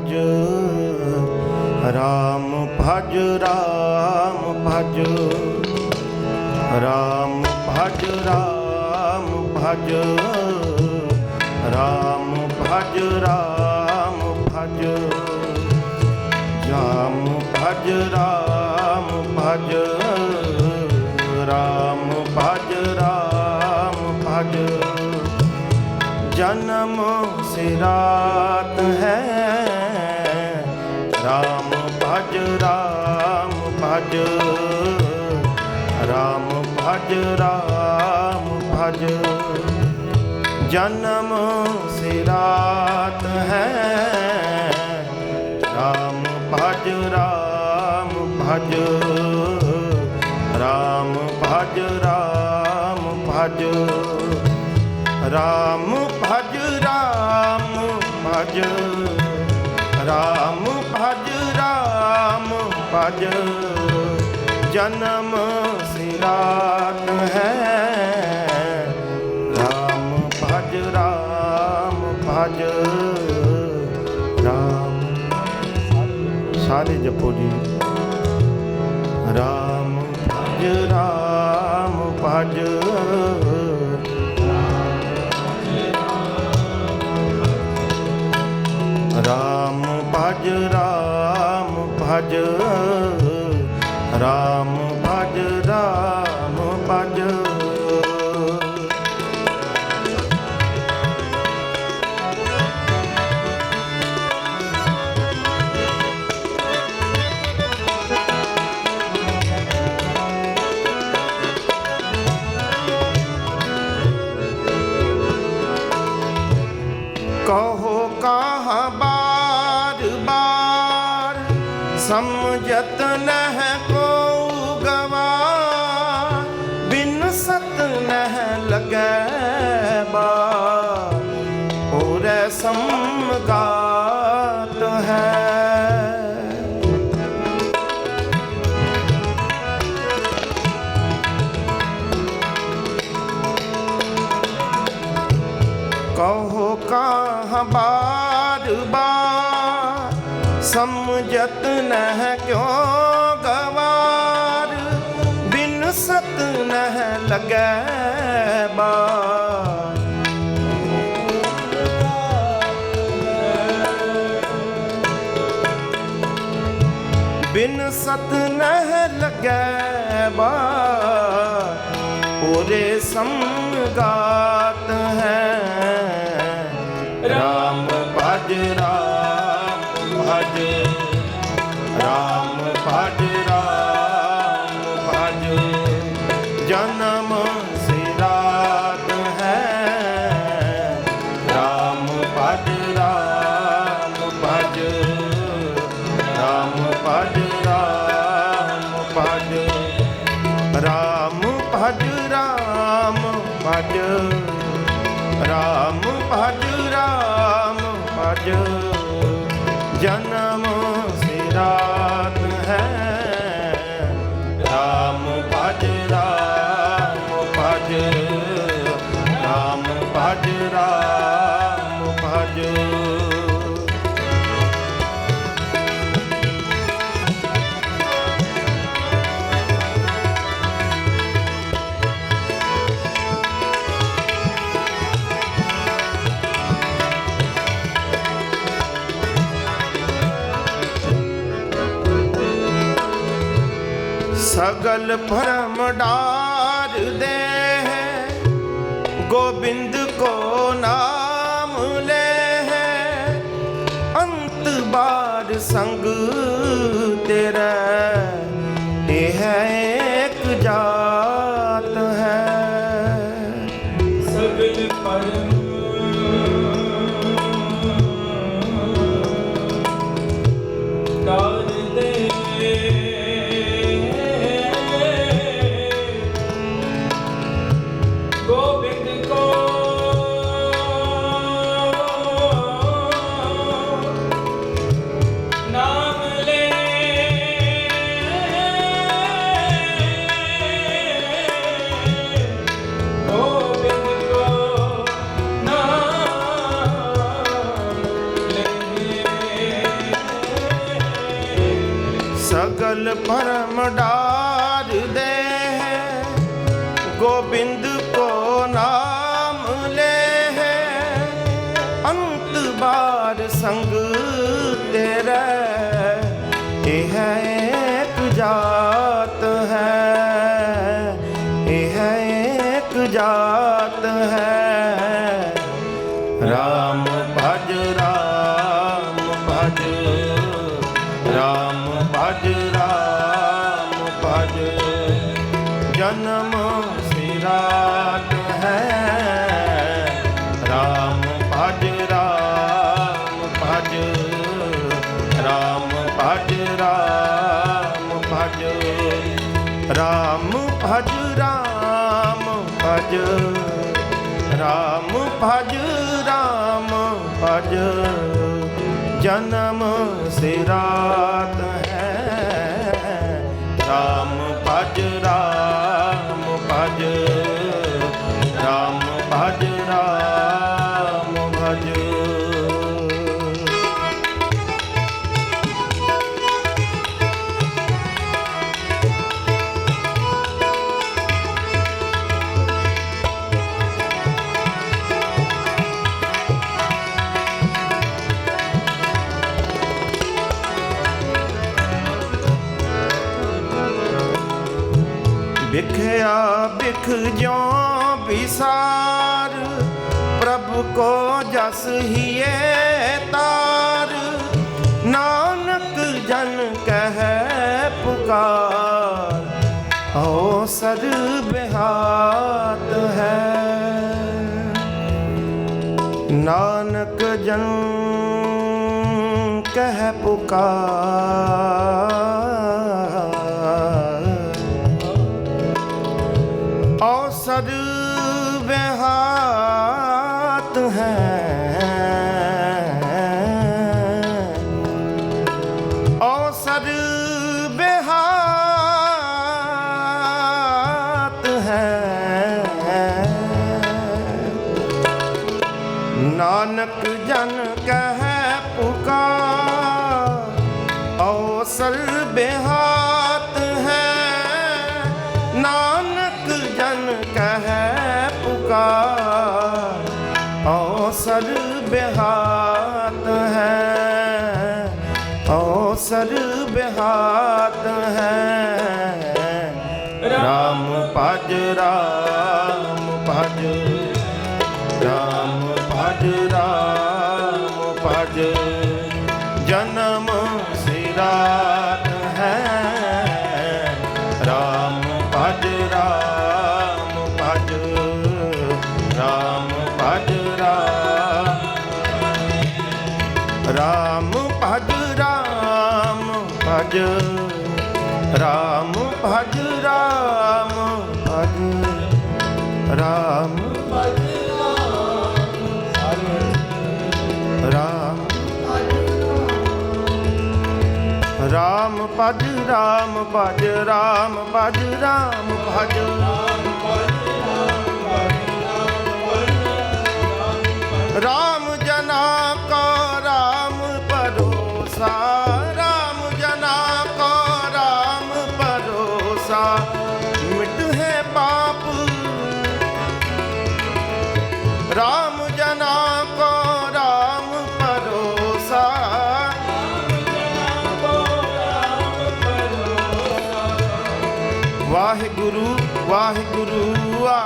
ਭਜ। ਰਾਮ ਭਜ ਰਾਮ ਭਜ। ਰਾਮ ਭਜ ਰਾਮ ਭਜ। ਰਾਮ ਭਜ ਰਾਮ ਭਜ। ਰਾਮ ਭਜ ਰਾਮ ਭਜ। ਰਾਮ ਭਜ ਰਾਮ ਭਜ। ਜਨਮ ਸਿਰਾਤ ਭਜ ਰਾਮ ਭਜ। ਜਨਮ ਸਿਰਾਤ ਹੈ। ਰਾਮ ਭਜ ਰਾਮ ਭਜ। ਰਾਮ ਭਜ ਰਾਮ ਭਜ। ਰਾਮ ਭਜ ਰਾਮ ਭਜ। ਰਾਮ ਭਜ ਰਾਮ ਭਜ। ਜਨਮ ਸਿਰਾਤ ਹੈ। ਰਾਮ ਭਜ ਰਾਮ ਭਜ, ਰਾਮ ਸਾਰੇ ਜਪੋ ਜੀ। ਰਾਮ ਭਜ ਰਾਮ ਭਜ। ਰਾਮ ਭਜ ਰਾਮ ਭਜ। ਰਾਮ ਭਜ ਰਾਮ ਭਜ ਕਹੋ ਕਾਹ ਬਾਰ ਬਾਰ ਸਮਝਤ ਨਹ ਔਰੈ ਸਮਗਾਤ ਹੈ। ਕਹੋ ਕਾਹ ਬਾਰ ਬਾਰ ਸਮਝਤ ਨਹ ਕਿਉ ਗਵਾਰ? ਬਿਨ ਸਤ ਨਹ ਲਗੈ ਲਗੈ ਬਾਰ ਪੂਰੇ ਸੰਗਾਤ ਹੈ। ਰਾਮ ਭਜ ਰਾਮ ਭਜ ਰਾਮ ਭਜ ਰਾਮ ਭਜ। ਜਨਮ ਸਿਰਾਤ ਹੈ। ਰਾਮ ਭਜ ਰਾਮ ਭਜ ਰਾਮ ਭਜ। ਰਾਮ ਭਜ ਰਾਮ ਭਜ। ਸਗਲ ਭਰਮ ਡਾਰ ਗੋਬਿੰਦ ਕੋ ਨਾਮ ਲੈ ਹੈ ਅੰਤ ਬਾਰ ਸੰਗ ਤੇਰਾ ਇਹ ਹੈ ਇੱਕ ਜਾਤ ਹੈ ਸਗਲ ਪਰਮ গোবিন্দ ਰਾਮ ਭਜ ਰਾਮ ਭਜ। ਰਾਮ ਭਜ ਰਾਮ ਭਜ। ਜਨਮ ਸਿਰਾਤ ਹੈ। ਰਾਮ ਵਿਖਿਆ ਬਿਖ ਜੋ ਵਿਸਾਰ, ਪ੍ਰਭ ਕੋ ਜਸ ਹੀਏ ਤਾਰ। ਨਾਨਕ ਜਨ ਕਹਿ ਪੁਕਾਰ ਹੋ ਸਰ ਬਿਹਾਤ ਹੈ। ਨਾਨਕ ਜਨ ਕਹਿ ਪੁਕਾਰ ਨਾਨਕ ਜਨ ਕਹਿ ਪੁਕਾਰ ਔਸਰ ਬਿਹਾਤ ਹੈ। ਨਾਨਕ ਜਨ ਕਹਿ ਪੁਕਾਰ, ਔਸਲ ਬਿਹਾਤ ਹੈ। ਔਸਲ ਬਿਹਾਤ ਹੈ। ਰਾਮ ਭਜ ਰਾਮ ਰਾਮ ਰਾਮ ਰਾਮ ਭਜ ਰਾਮ ਭਜ ਰਾਮ ਭਜ ਰਾਮ ਭਜ ਰਾਮ ਜਨਾ ਕੋ ਰਾਮ ਪਰੋਸਾ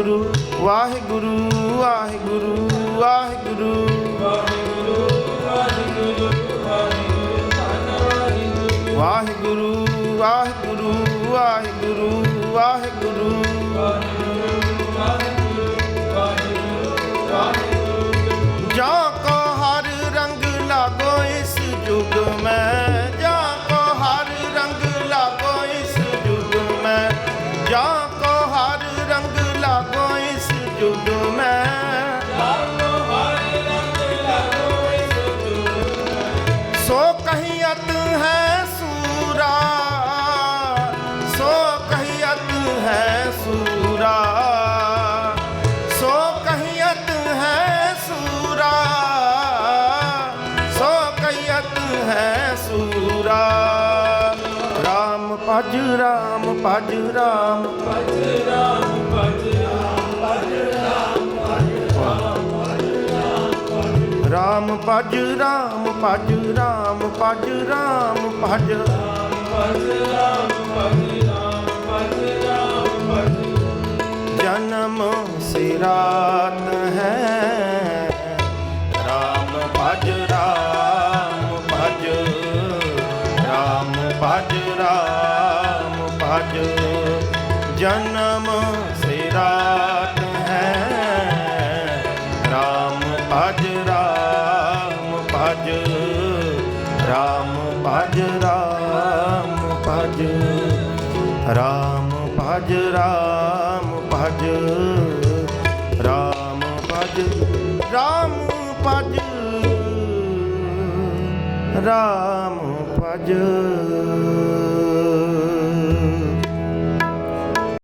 ਵਾਹਿਗੁਰੂ ਵਾਹਿਗੁਰੂ ਵਾਹਿਗੁਰੂ ਵਾਹਿਗੁਰੂ। ਵਾਹਿਗੁਰੂ ਵਾਹਿਗੁਰੂ ਵਾਹਿਗੁਰੂ ਵਾਹਿਗੁਰੂ। ਜੋ ਕੋ ਹਰ ਰੰਗ ਲਾਗੋ ਇਸ ਜੁਗ ਮੈਂ। ਲਾਗੋ ਹਰਿ ਰੰਗ ਲਾਗੋ ਇਸ ਜੁਗ ਮੈਂ ਸੋ ਕਹੀਅਤ ਹੈ ਸੂਰਾ। ਸੋ ਕਹੀਅਤ ਹੈ ਸੂਰਾ। ਸੋ ਕਹੀਅਤ ਹੈ ਸੂਰਾ। ਸੋ ਕਹੀਅਤ ਹੈ ਸੂਰਾ। ਰਾਮ ਭਜ ਰਾਮ ਭਜ ਰਾਮ। ਭਜ ਰਾਮ ਭਜ ਰਾਮ ਭਜ ਰਾਮ ਭਜ ਰਾਮ ਭਜ ਰਾਮ ਭਜ। ਰਾਮ ਜਨਮ ਸਿਰਾਤ ਹੈ। ਰਾਮ ਭਜ ਰਾਮ ਭਜ ਰਾਮ ਭਜ ਰਾਮ ਭਜ ਰਾਮ ਭਜ ਰਾਮ ਭਜ ਰਾਮ ਭਜ।